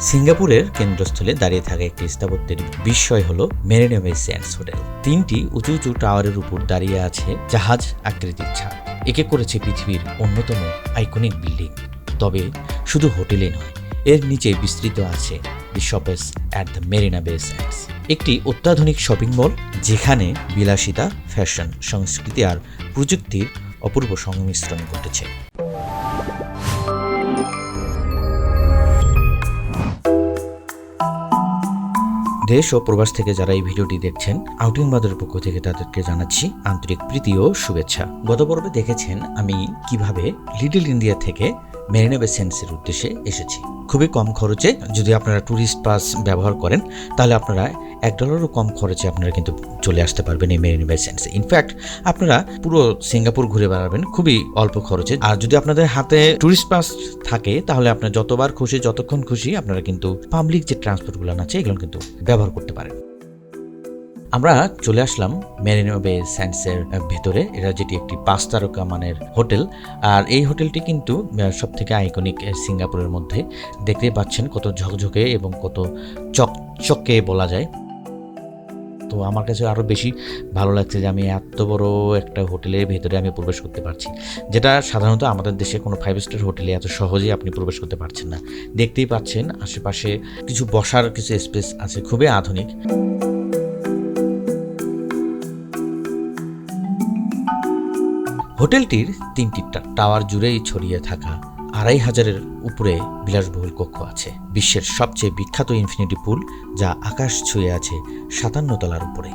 সিঙ্গাপুরের কেন্দ্রস্থলে দাঁড়িয়ে থাকা একটি স্থাপত্যের বিস্ময় হল মেরিনেমে স্যান্ডস হোটেল। তিনটি উঁচু উঁচু টাওয়ারের উপর দাঁড়িয়ে আছে জাহাজ আকৃতির ছাদ। একে করেছে পৃথিবীর অন্যতম আইকনিক বিল্ডিং। তবে শুধু হোটেলে নয়, এর নিচে বিস্তৃত আছে the shoppes at the Marina bay sands একটি অত্যাধুনিক শপিং মল যেখানে বিলাসিতা ফ্যাশন সংস্কৃতি আর প্রযুক্তির অপূর্ব সংমিশ্রণ ঘটেছে। দেশ ও প্রবাস থেকে যারা এই ভিডিওটি দেখছেন, আউটিং বাদের পক্ষ থেকে তাদেরকে জানাচ্ছি আন্তরিক প্রীতি ও শুভেচ্ছা। গত পর্বে দেখেছেন আমি কীভাবে লিটল ইন্ডিয়া থেকে মেরিনা সেন্সের উদ্দেশ্যে এসেছি। খুবই কম খরচে যদি আপনারা ট্যুরিস্ট পাস ব্যবহার করেন, তাহলে আপনারা এক ডলারও কম খরচে আপনারা কিন্তু চলে আসতে পারবেন এই মেরিনেবে সেন্সে ইনফ্যাক্ট আপনারা পুরো সিঙ্গাপুর ঘুরে বেড়াবেন, খুবই অল্প খরচে। আর যদি আপনাদের হাতে ট্যুরিস্ট পাস থাকে, তাহলে আপনার যতবার খুশি, যতক্ষণ খুশি আপনারা কিন্তু পাবলিক যে ট্রান্সপোর্টগুলো আছে, এগুলো কিন্তু ব্যবহার করতে পারেন। আমরা চলে আসলাম মেরিনো বে স্যান্ডসের ভেতরে। এটা যেটি একটি পাঁচ তারকা মানের হোটেল। আর এই হোটেলটি কিন্তু সব থেকে আইকনিক সিঙ্গাপুরের মধ্যে। দেখতে পাচ্ছেন কত ঝকঝকে এবং কত চকচকে বলা যায়। তো আমার কাছে আরও বেশি ভালো লাগছে যে আমি এত বড় একটা হোটেলের ভেতরে আমি প্রবেশ করতে পারছি। যেটা সাধারণত আমাদের দেশে কোনো ফাইভ স্টার হোটেলে এত সহজেই আপনি প্রবেশ করতে পারছেন না। দেখতেই পাচ্ছেন আশেপাশে কিছু বসার কিছু স্পেস আছে, খুবই আধুনিক। হোটেলটির তিনটি টাওয়ার জুড়েই ছড়িয়ে থাকা আড়াই হাজারের উপরে বিলাসবহুল কক্ষ আছে। বিশ্বের সবচেয়ে বিখ্যাত ইনফিনিটি পুল, যা আকাশ ছুঁয়ে আছে সাতান্ন তলার উপরে।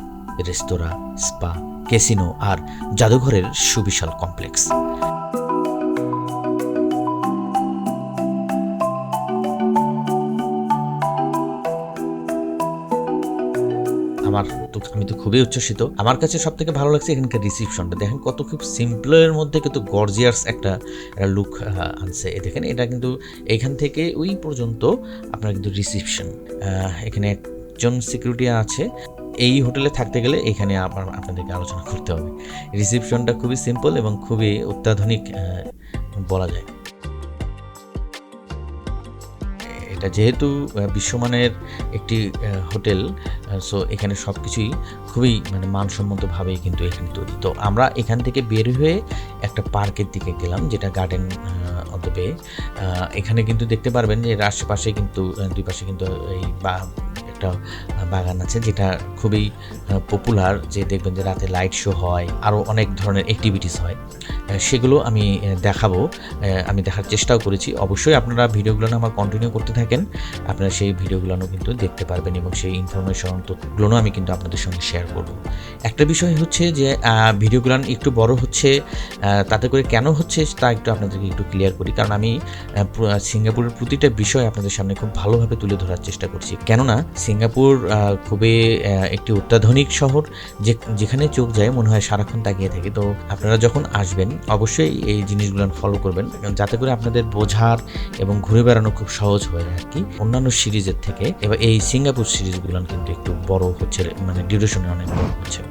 রেস্তোরাঁ, স্পা, ক্যাসিনো আর জাদুঘরের সুবিশাল কমপ্লেক্স। আমার তো, আমি তো খুবই উচ্ছ্বসিত। আমার কাছে সব থেকে ভালো লাগছে এখানকার রিসিপশনটা দেখেন কত খুব সিম্পলের মধ্যে কিন্তু গর্জিয়াস একটা লুক আনছে। দেখেন, এটা কিন্তু এখান থেকে ওই পর্যন্ত আপনার কিন্তু রিসিপশন এখানে একজন সিকিউরিটি আছে। এই হোটেলে থাকতে গেলে এখানে আবার আপনাদেরকে আলোচনা করতে হবে। রিসিপশনটা খুবই সিম্পল এবং খুবই অত্যাধুনিক বলা যায়। এটা যেহেতু বিশ্বমানের একটি হোটেল সো এখানে সব কিছুই খুবই মানে মানসম্মতভাবেই কিন্তু এখানে তৈরি। তো আমরা এখান থেকে বের হয়ে একটা পার্কের দিকে গেলাম, যেটা গার্ডেন অফ এখানে কিন্তু দেখতে পারবেন যে আশেপাশে কিন্তু দুই পাশে কিন্তু এই বা, একটা বাগান আছে, যেটা খুবই পপুলার যে দেখবেন যে রাতে লাইট শো হয় আরও অনেক ধরনের অ্যাক্টিভিটিস হয়। সেগুলো আমি দেখাবো। আমি দেখার চেষ্টাও করেছি। অবশ্যই আপনারা ভিডিওগুলো আমার কন্টিনিউ করতে থাকেন। আপনারা সেই ভিডিওগুলো কিন্তু দেখতে পারবেন এবং সেই ইনফরমেশন তথ্যগুলো আমি কিন্তু আপনাদের সঙ্গে শেয়ার করব। একটা বিষয় হচ্ছে যে ভিডিওগুলো একটু বড় হচ্ছে তাতে করে কেন হচ্ছে তা একটু আপনাদেরকে একটু ক্লিয়ার করি। কারণ আমি সিঙ্গাপুরের প্রতিটা বিষয় আপনাদের সামনে খুব ভালোভাবে তুলে ধরার চেষ্টা করছি। কেননা সিঙ্গাপুর খুবই একটি অত্যাধুনিক শহর, যে, যেখানে চোখ যায় মনে হয় সারাক্ষণ তাকিয়ে থাকে। তো আপনারা যখন আসবেন অবশ্যই এই জিনিসগুলো ফলো করবেন। যাতে করে আপনাদের বোঝার এবং ঘুরে বেড়ানো খুব সহজ হয়ে যায় আর কি। অন্যান্য সিরিজের থেকে, এবার এই সিঙ্গাপুর সিরিজগুলো কিন্তু একটু বড় হচ্ছে মানে ডিউরেশনে অনেক বড় হচ্ছে।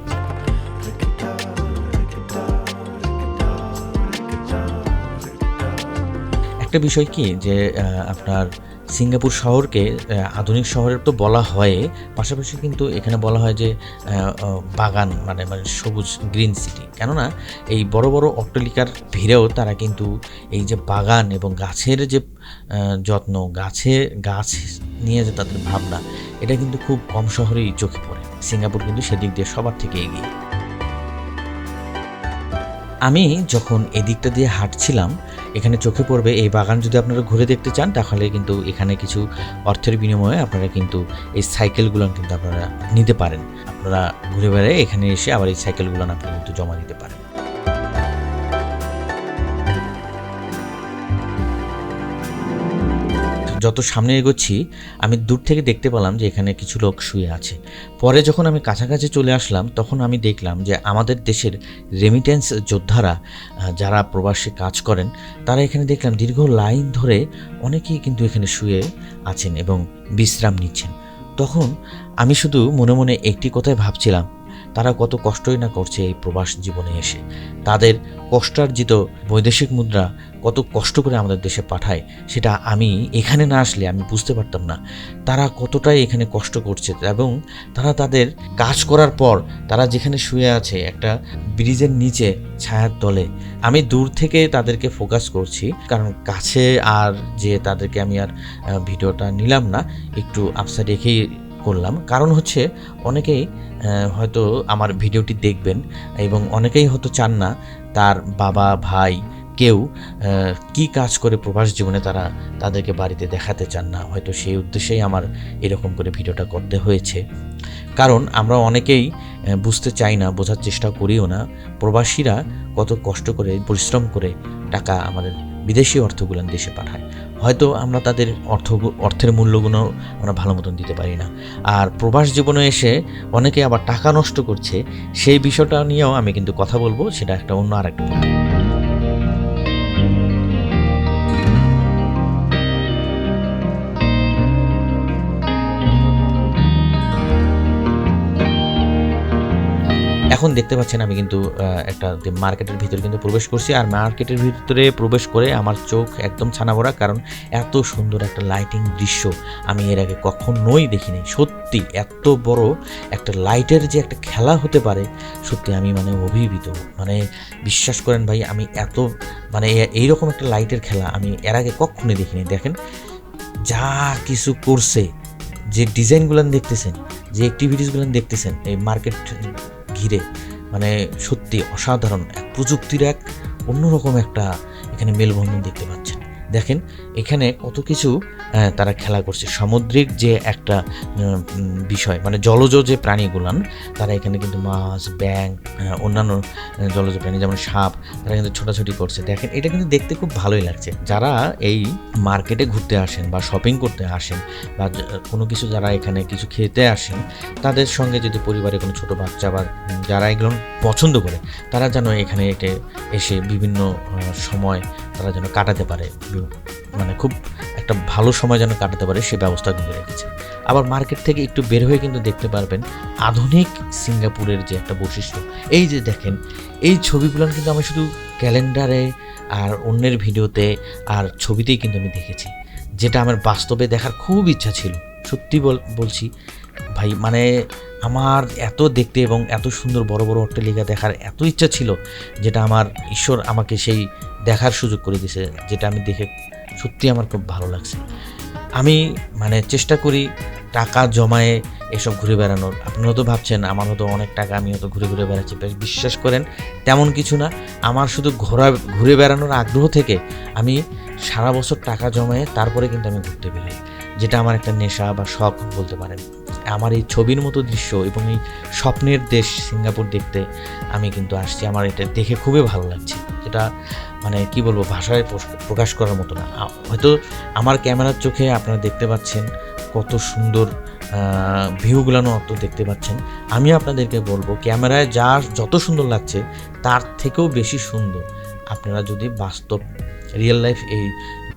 একটা বিষয় কি যে আপনার সিঙ্গাপুর শহরকে আধুনিক শহরের তো বলা হয়, পাশাপাশি কিন্তু এখানে বলা হয় যে বাগান মানে মানে সবুজ গ্রিন সিটি। কেননা এই বড় বড় অট্টালিকার ভিড়েও তারা কিন্তু এই যে বাগান এবং গাছের যে যত্ন, গাছে গাছ নিয়ে যে তাদের ভাবনা, এটা কিন্তু খুব কম শহরেই চোখে পড়ে। সিঙ্গাপুর কিন্তু সেদিক দিয়ে সবার থেকে এগিয়ে। আমি যখন এদিকটা দিয়ে হাঁটছিলাম এখানে চোখে পড়বে। এই বাগান যদি আপনারা ঘুরে দেখতে চান, তাহলে কিন্তু এখানে কিছু অর্থের বিনিময়ে আপনারা কিন্তু এই সাইকেলগুলো কিন্তু আপনারা নিতে পারেন। আপনারা ঘুরে বেড়ায় এখানে এসে আবার এই সাইকেলগুলো আপনারা কিন্তু জমা দিতে পারেন। যত সামনে এগোচ্ছি, আমি দূর থেকে দেখতে পেলাম যে এখানে কিছু লোক শুয়ে আছে। পরে যখন আমি কাছাকাছি চলে আসলাম, তখন আমি দেখলাম যে আমাদের দেশের রেমিটেন্স যোদ্ধারা যারা প্রবাসে কাজ করেন, তারা এখানে দেখলাম দীর্ঘ লাইন ধরে অনেকেই কিন্তু এখানে শুয়ে আছেন এবং বিশ্রাম নিচ্ছেন। তখন আমি শুধু মনে মনে একটি কথাই ভাবছিলাম তারা কত কষ্টই না করছে এই প্রবাস জীবনে এসে। তাদের কষ্টার্জিত বৈদেশিক মুদ্রা কত কষ্ট করে আমাদের দেশে পাঠায়, সেটা আমি এখানে না আসলে আমি বুঝতে পারতাম না। তারা কতটাই এখানে কষ্ট করছে এবং তারা তাদের কাজ করার পর তারা যেখানে শুয়ে আছে একটা ব্রিজের নিচে ছায়ার তলে। আমি দূর থেকে তাদেরকে ফোকাস করছি, কারণ কাছে আর যে তাদেরকে আমি আর ভিডিওটা নিলাম না, একটু আপসাইড রেখেই করলাম। কারণ হচ্ছে অনেকেই হয়তো আমার ভিডিওটি দেখবেন এবং অনেকেই হয়তো চান না তার বাবা, ভাই, কেউ কি কাজ করে প্রবাস জীবনে তারা তাদেরকে বাড়িতে দেখাতে চান না। হয়তো সেই উদ্দেশ্যেই আমার এরকম করে ভিডিওটা করতে হয়েছে। কারণ আমরা অনেকেই বুঝতে চাই না, বোঝার চেষ্টা করিও না, প্রবাসীরা কত কষ্ট করে, পরিশ্রম করে টাকা আমাদের বিদেশি অর্থগুলো দেশে পাঠায়। হয়তো আমরা তাদের অর্থ, অর্থের মূল্যগুলো আমরা ভালো মতন দিতে পারি না। আর প্রবাস জীবনে এসে অনেকে আবার টাকা নষ্ট করছে, সেই বিষয়টা নিয়েও আমি কিন্তু কথা বলব, সেটা একটা অন্য আর একটা এখন দেখতে পাচ্ছেন আমি কিন্তু একটা মার্কেটের ভিতরে কিন্তু প্রবেশ করছি। আর মার্কেটের ভিতরে প্রবেশ করে আমার চোখ একদম ছানা ভরা কারণ এত সুন্দর একটা লাইটিং দৃশ্য আমি এর আগে কখনোই দেখিনি। সত্যি, এত বড় একটা লাইটের যে একটা খেলা হতে পারে, সত্যি আমি মানে অভিভূত। মানে বিশ্বাস করেন ভাই, আমি এত মানে এইরকম একটা লাইটের খেলা আমি এর আগে কখনোই দেখিনি। দেখেন, যা কিছু করছে, যে ডিজাইনগুলো দেখতেছেন, যে অ্যাক্টিভিটিসগুলো দেখতেছেন, এই মার্কেট ঘিরে। মানে সত্যি অসাধারণ এক প্রযুক্তির এক অন্যরকম একটা এখানে মেলবন্ধন দেখতে পাচ্ছেন দেখেন, এখানে কত কিছু তারা খেলা করছে। সামুদ্রিক যে একটা বিষয় মানে জলজ যে প্রাণীগুলান, তারা এখানে কিন্তু মাছ ব্যাং অন্যান্য জলজ প্রাণী, যেমন সাপ, তারা কিন্তু ছোটাছুটি করছে। দেখেন, এটা কিন্তু দেখতে খুব ভালোই লাগছে। যারা এই মার্কেটে ঘুরতে আসেন বা শপিং করতে আসেন বা কোনো কিছু যারা এখানে কিছু খেতে আসেন, তাদের সঙ্গে যদি পরিবারে কোনো ছোট বাচ্চা বা, যারা এগুলো পছন্দ করে, তারা যেন এখানে এসে বিভিন্ন সময় তারা যেন কাটাতে পারে। মানে খুব একটা ভালো সময় যেন কাটাতে পারে সে ব্যবস্থা কিন্তু রেখেছে। আবার মার্কেট থেকে একটু বের হয়ে কিন্তু দেখতে পারবেন আধুনিক সিঙ্গাপুরের যে একটা বৈশিষ্ট্য। এই যে দেখেন, এই ছবিগুলো কিন্তু আমি শুধু ক্যালেন্ডারে আর অন্যের ভিডিওতে আর ছবিতেই কিন্তু আমি দেখেছি। যেটা আমার বাস্তবে দেখার খুব ইচ্ছা ছিল। সত্যি বল- বলছি, ভাই মানে আমার এত দেখতে এবং এত সুন্দর বড় বড় অট্টালিকা দেখার এত ইচ্ছা ছিল যেটা আমার ঈশ্বর আমাকে সেই দেখার সুযোগ করে দিয়েছে যেটা আমি দেখে সত্যি আমার খুব ভালো লাগছে। আমি মানে চেষ্টা করি টাকা জমায়ে এসব ঘুরে বেড়ানোর। আপনারা তো ভাবছেন, আমার হয়তো অনেক টাকা আমি হয়তো ঘুরে ঘুরে বেড়াচ্ছি। বেশ বিশ্বাস করেন, তেমন কিছু না। আমার শুধু ঘোরা, ঘুরে বেড়ানোর আগ্রহ থেকে আমি সারা বছর টাকা জমায়ে তারপরে কিন্তু আমি ঘুরতে বেরোই, যেটা আমার একটা নেশা বা শখ বলতে পারেন। আমার এই ছবির মতো দৃশ্য এবং এই স্বপ্নের দেশ সিঙ্গাপুর দেখতে আমি কিন্তু আসছি। আমার এটা দেখে খুবই ভালো লাগছে, যেটা মানে কি বলব, ভাষায় প্রকাশ করার মতো না। হয়তো আমার ক্যামেরার চোখে আপনারা দেখতে পাচ্ছেন কত সুন্দর ভিউগুলানো অত দেখতে পাচ্ছেন। আমি আপনাদেরকে বলব, ক্যামেরায় যা যত সুন্দর লাগছে, তার থেকেও বেশি সুন্দর আপনারা যদি বাস্তব রিয়েল লাইফ এই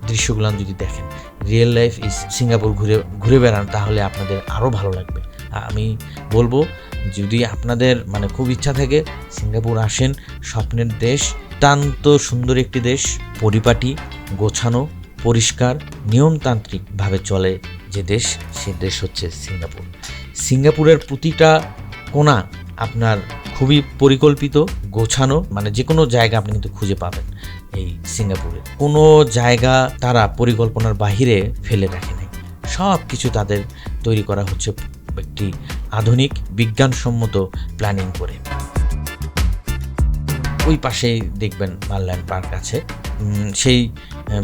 দৃশ্যগুলো যদি দেখেন রিয়েল লাইফ সিঙ্গাপুর ঘুরে ঘুরে বেড়ান, তাহলে আপনাদের আরও ভালো লাগবে। আমি বলব যদি আপনাদের মানে খুব ইচ্ছা থাকে সিঙ্গাপুর আসেন, স্বপ্নের দেশ, অত্যন্ত সুন্দর একটি দেশ, পরিপাটি, গোছানো, পরিষ্কার, নিয়মতান্ত্রিকভাবে চলে যে দেশ, সে দেশ হচ্ছে সিঙ্গাপুর। সিঙ্গাপুরের প্রতিটা কোণা আপনার খুবই পরিকল্পিত, গোছানো মানে যে কোনো জায়গা আপনি কিন্তু খুঁজে পাবেন এই সিঙ্গাপুরে। কোনো জায়গা তারা পরিকল্পনার বাহিরে ফেলে রাখে নাই। সব কিছু তাদের তৈরি করা হচ্ছে একটি আধুনিক, বিজ্ঞানসম্মত প্ল্যানিং করে। ওই পাশেই দেখবেন মারল্যান্ড পার্ক আছে। সেই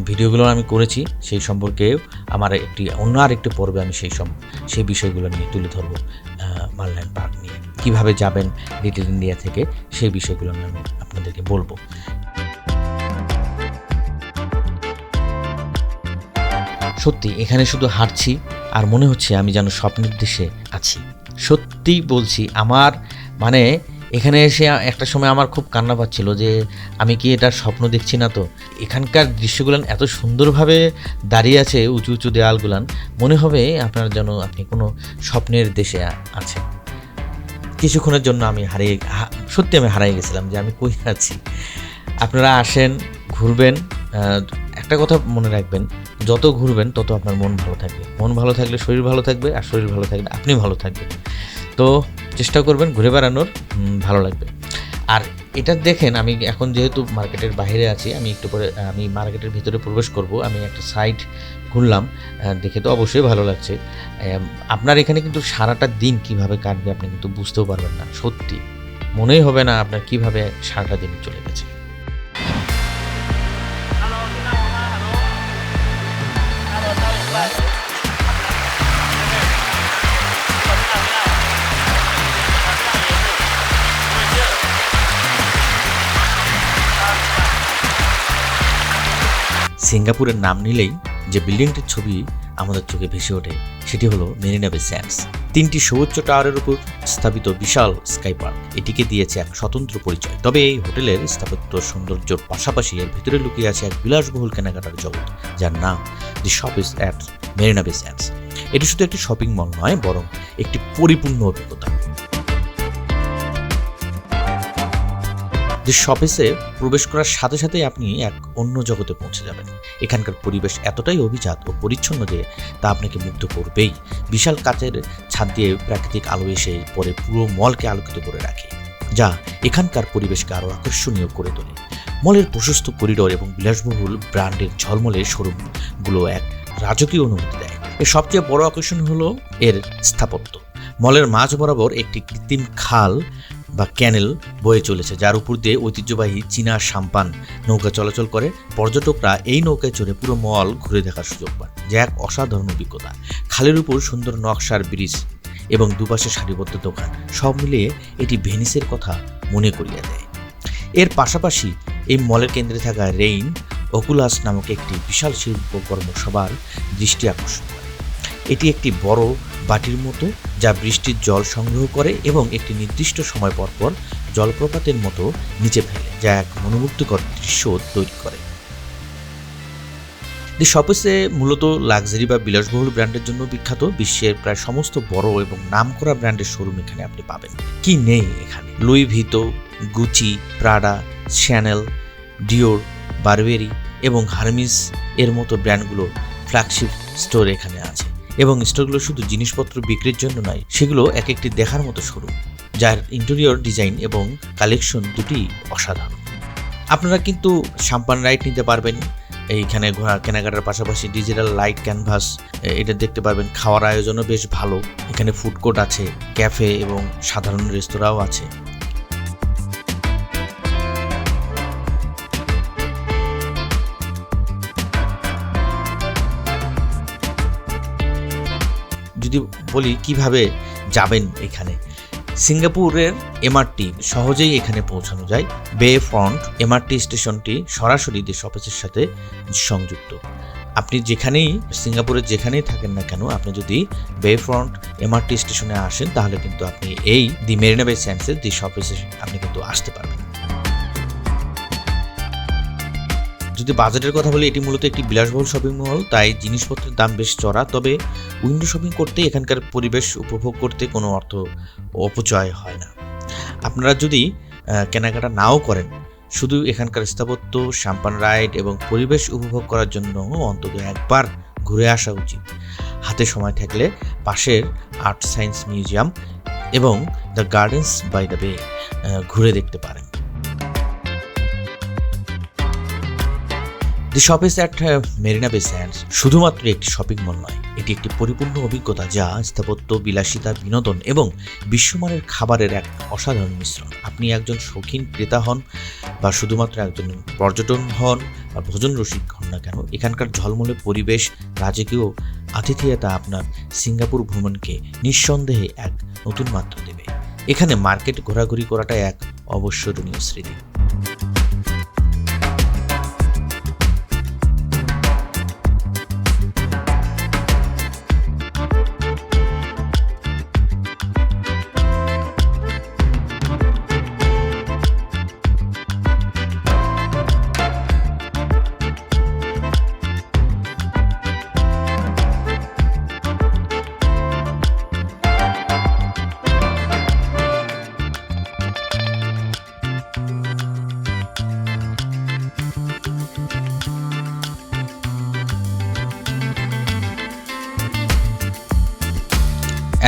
ভিডিওগুলো আমি করেছি, সেই সম্পর্কেও আমার একটি, অন্য আর একটি পর্বে আমি সেই সব সেই বিষয়গুলো নিয়ে তুলে ধরবো মারল্যান্ড পার্ক নিয়ে। কীভাবে যাবেন লিটল ইন্ডিয়া থেকে, সেই বিষয়গুলো আমি আপনাদেরকে বলব। সত্যি, এখানে শুধু হাঁটছি আর মনে হচ্ছে আমি যেন স্বপ্নের দেশে আছি। সত্যি বলছি, আমার মানে এখানে এসে একটা সময় আমার খুব কান্না পাচ্ছিল যে আমি কি এটা স্বপ্ন দেখছি না তো। এখানকার দৃশ্যগুলান এত সুন্দরভাবে দাঁড়িয়ে আছে উঁচু উঁচু দেওয়ালগুলান মনে হবে আপনার যেন আপনি কোনো স্বপ্নের দেশে আছেন। কিছুক্ষণের জন্য আমি হারিয়ে সত্যি আমি হারিয়ে গেছিলাম যে আমি কই আছি। আপনারা আসেন, ঘুরবেন একটা কথা মনে রাখবেন, যত ঘুরবেন তত আপনার মন ভালো থাকবে। মন ভালো থাকলে শরীর ভালো থাকবে আর শরীর ভালো থাকলে আপনি ভালো থাকবেন। তো চেষ্টা করবেন ঘুরে বেড়ানোর ভালো লাগবে। আর এটা দেখেন, আমি এখন যেহেতু মার্কেটের বাইরে আছি, আমি একটু পরে, আমি মার্কেটের ভিতরে প্রবেশ করব, আমি একটা সাইট ঘুরলাম দেখে তো অবশ্যই ভালো লাগছে। আপনার এখানে কিন্তু সারাটা দিন কীভাবে কাটবে আপনি কিন্তু বুঝতেও পারবেন না, সত্যি। মনেই হবে না আপনার কীভাবে সারাটা দিন চলে গেছে। সিঙ্গাপুরের নাম নিলেই যে বিল্ডিংটির ছবি আমাদের চোখে ভেসে ওঠে, সেটি হলো মেরিনা বে স্যান্ডস তিনটি সুউচ্চ টাওয়ারের উপর স্থাপিত বিশাল স্কাই পার্ক। এটিকে দিয়েছে এক স্বতন্ত্র পরিচয়। তবে এই হোটেলের স্থাপত্য সৌন্দর্যর পাশাপাশি এর ভিতরে লুকিয়ে আছে এক বিলাসবহুল কেনাকাটার জগৎ, যার নাম the shop is at Marina Bay Sands এটি শুধু একটি শপিং মল নয়, বরং একটি পরিপূর্ণ অভিজ্ঞতা। যে শপিসে প্রবেশ করার সাথে সাথে আপনি এক অন্য জগতে পৌঁছে যাবেন। এখানকার পরিবেশ এতটাই অভিজাত ও পরিচ্ছন্ন যে তা আপনাকে মুগ্ধ করবেই। বিশাল কাচের ছাদ দিয়ে প্রাকৃতিক আলো এসে পরে পুরো মলকে আলোকিত করে রাখে। যা এখানকার পরিবেশকে আরও আকর্ষণীয় করে তোলে। মলের প্রশস্ত করিডোর এবং বিলাসবহুল ব্র্যান্ডের ঝলমলে শোরুমগুলো এক রাজকীয় অনুভূতি দেয়। এর সবচেয়ে বড় আকর্ষণ হলো এর স্থাপত্য। মলের মাঝ বরাবর একটি কৃত্রিম খাল বা ক্যানেল বয়ে চলেছে, যার উপর দিয়ে ঐতিহ্যবাহী চীনা সাম্পান নৌকা চলাচল করে। পর্যটকরা এই নৌকায় চড়ে পুরো মল ঘুরে দেখার সুযোগ পান। যা এক অসাধারণ অভিজ্ঞতা। খালের উপর সুন্দর নকশার ব্রিজ এবং দুপাশে সারিবদ্ধ দোকান, সব মিলিয়ে এটি ভেনিসের কথা মনে করিয়ে দেয়। এর পাশাপাশি এই মলের কেন্দ্রে থাকা রেইন ওকুলাস নামক একটি বিশাল শিল্পকর্ম সবার দৃষ্টি আকর্ষণ করে। এটি একটি বড় বাটির মতো যা বৃষ্টির জল সংগ্রহ করে এবং একটি নির্দিষ্ট সময় পর পর জলপ্রপাতের মতো নিচে ফেলে, যা এক মনোমুগ্ধকর দৃশ্য তৈরি করে। দি শপসে মূলত লাক্সারি বা বিলাসবহুল ব্র্যান্ডের জন্য বিখ্যাত। বিশ্বের প্রায় সমস্ত বড় এবং নামকরা ব্র্যান্ডের শোরুম এখানে আপনি পাবেন। কি নেই এখানে? Louis Vuitton Gucci Prada Chanel Dior Burberry এবং হারমিস এর মতো ব্র্যান্ডগুলো ফ্ল্যাগশিপ স্টোর এখানে আছে। এবং স্টোরগুলো শুধু জিনিসপত্র বিক্রির জন্য নয়, সেগুলো এক একটি দেখার মতো শোরুম যার ইন্টেরিয়র ডিজাইন এবং কালেকশন দুটি অসাধারণ। আপনারা কিন্তু সাম্পান রাইড নিতে পারবেন, এইখানে কেনাকাটার পাশাপাশি ডিজিটাল লাইট ক্যানভাস এটা দেখতে পারবেন, খাওয়ার আয়োজনও বেশ ভালো। এখানে ফুড কোর্ট আছে ক্যাফে এবং সাধারণ রেস্তোরাঁও আছে। যদি বলি কীভাবে যাবেন এখানে, সিঙ্গাপুরের এমআরটি সহজেই এখানে পৌঁছানো যায়। বে ফ্রন্ট এমআরটি স্টেশনটি সরাসরি দেশ অফিসের সাথে সংযুক্ত। আপনি যেখানেই, সিঙ্গাপুরের যেখানেই থাকেন না কেন, আপনি যদি বে ফ্রন্ট এমআরটি স্টেশনে আসেন, তাহলে কিন্তু আপনি এই দি মেরিনা বে স্যান্সের দেশ অফিসে আপনি কিন্তু আসতে পারবেন। যদি বাজেটের কথা বলি, এটি মূলত একটি বিলাসবহুল শপিং মল তাই জিনিসপত্রের দাম বেশ চড়া। তবে উইন্ডো শপিং করতে এখানকার পরিবেশ উপভোগ করতে কোনো অর্থ অপচয় হয় না। আপনারা যদি কেনাকাটা নাও করেন, শুধু এখানকার স্থাপত্য সাম্পান রাইড এবং পরিবেশ উপভোগ করার জন্য অন্তত একবার ঘুরে আসা উচিত। হাতে সময় থাকলে পাশের আর্ট সায়েন্স মিউজিয়াম এবং the Gardens by the Bay ঘুরে দেখতে পারেন। The shop is at Marina Bay Sands শুধুমাত্র একটি শপিং মল নয়, এটি একটি পরিপূর্ণ অভিজ্ঞতা যা স্থাপত্য, বিলাসিতা, বিনোদন এবং বিশ্বমানের খাবারের এক অসাধারণ মিশ্রণ। আপনি একজন শৌখিন ক্রেতা হন বা শুধুমাত্র একজন পর্যটন হন বা ভোজন রসিক হন না কেন, এখানকার ঝলমলে পরিবেশ, রাজকীয় আতিথেয়তা আপনার সিঙ্গাপুর ভ্রমণকে নিঃসন্দেহে এক নতুন মাত্রা দেবে। এখানে মার্কেট ঘোরাঘুরি করাটা এক অবশ্যরণীয় স্মৃতি।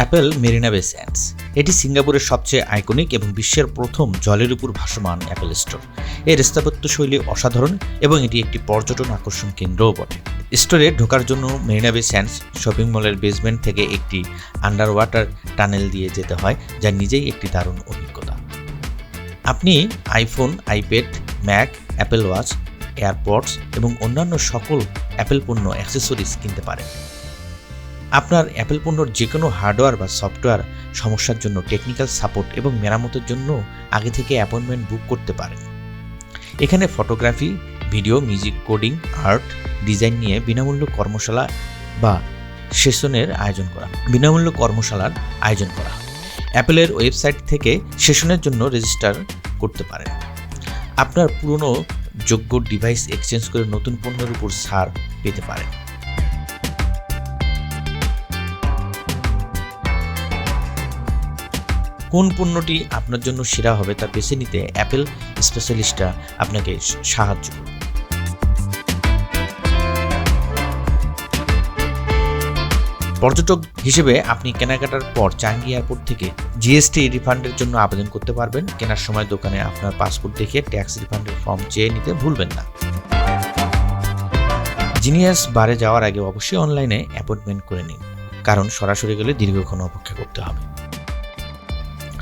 অ্যাপেল মেরিনা বে স্যান্ডস এটি সিঙ্গাপুরের সবচেয়ে আইকনিক এবং বিশ্বের প্রথম জলের উপর ভাসমান অ্যাপেল স্টোর। এর স্থাপত্য শৈলী অসাধারণ এবং এটি একটি পর্যটন আকর্ষণ কেন্দ্রও বটে। স্টোরে ঢোকার জন্য মেরিনা বে স্যান্ডস শপিং মলের বেসমেন্ট থেকে একটি আন্ডার ওয়াটার টানেল দিয়ে যেতে হয়, যা নিজেই একটি দারুণ অভিজ্ঞতা। আপনি iPhone, iPad, Mac, Apple Watch, AirPods এবং অন্যান্য সকল অ্যাপেল পণ্য অ্যাক্সেসরিজ কিনতে পারেন। আপনার অ্যাপেল পণ্যর যে কোনো হার্ডওয়্যার বা সফটওয়্যার সমস্যার জন্য টেকনিক্যাল সাপোর্ট এবং মেরামতের জন্য আগে থেকে অ্যাপয়েন্টমেন্ট বুক করতে পারেন। এখানে photography, video, music, coding, art, design নিয়ে বিনামূল্য কর্মশালা বা সেশনের আয়োজন করা, বিনামূল্য কর্মশালার আয়োজন করা। অ্যাপেলের ওয়েবসাইট থেকে সেশনের জন্য রেজিস্টার করতে পারেন। আপনার পুরনো যোগ্য ডিভাইস এক্সচেঞ্জ করে নতুন পণ্যের উপর ছাড় পেতে পারেন। কোন পণ্যটি আপনার জন্য সেরা হবে তা বেছে নিতে অ্যাপেল স্পেশালিস্টরা আপনাকে সাহায্য করবে। পর্যটক হিসেবে আপনি কেনাকাটার পর চাঙ্গি এয়ারপোর্ট থেকে জিএসটি রিফান্ডের জন্য আবেদন করতে পারবেন। কেনার সময় দোকানে আপনার পাসপোর্ট দেখে ট্যাক্স রিফান্ডের ফর্ম চেয়ে নিতে ভুলবেন না। জিনিয়াস বারে যাওয়ার আগে অবশ্যই অনলাইনে অ্যাপয়েন্টমেন্ট করে নিন, কারণ সরাসরি গেলে দীর্ঘক্ষণ অপেক্ষা করতে হবে।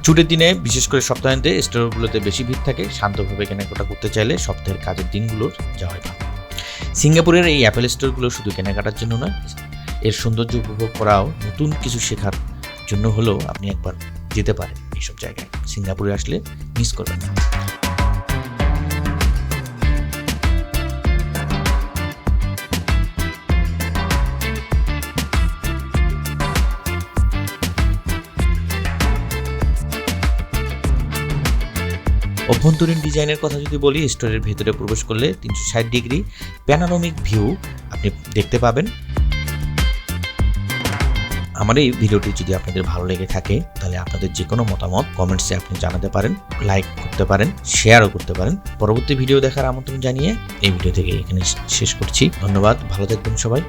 ছুটির দিনে, বিশেষ করে সপ্তাহান্তে, স্টোরগুলোতে বেশি ভিড় থাকে। শান্তভাবে কেনাকাটা করতে চাইলে সপ্তাহের কাজের দিনগুলোর হয় না। সিঙ্গাপুরের এই অ্যাপেল স্টোরগুলো শুধু কেনাকাটার জন্য নয়, এর সৌন্দর্য উপভোগ করাও নতুন কিছু শেখার জন্য হলেও আপনি একবার যেতে পারেন এইসব জায়গায়। সিঙ্গাপুরে আসলে মিস করবেন না। অভ্যন্তরীণ ডিজাইনের কথা যদি বলি, স্টোরের ভেতরে প্রবেশ করলে তিনশো ষাট ডিগ্রি প্যানারোমিক ভিউ আপনি দেখতে পাবেন। আমার এই ভিডিওটি যদি আপনাদের ভালো লেগে থাকে, তাহলে আপনাদের যে কোনো মতামত কমেন্টসে আপনি জানাতে পারেন লাইক করতে পারেন শেয়ারও করতে পারেন। পরবর্তী ভিডিও দেখার আমন্ত্রণ জানিয়ে এই ভিডিও থেকে এখানে শেষ করছি। ধন্যবাদ, ভালো থাকবেন সবাই।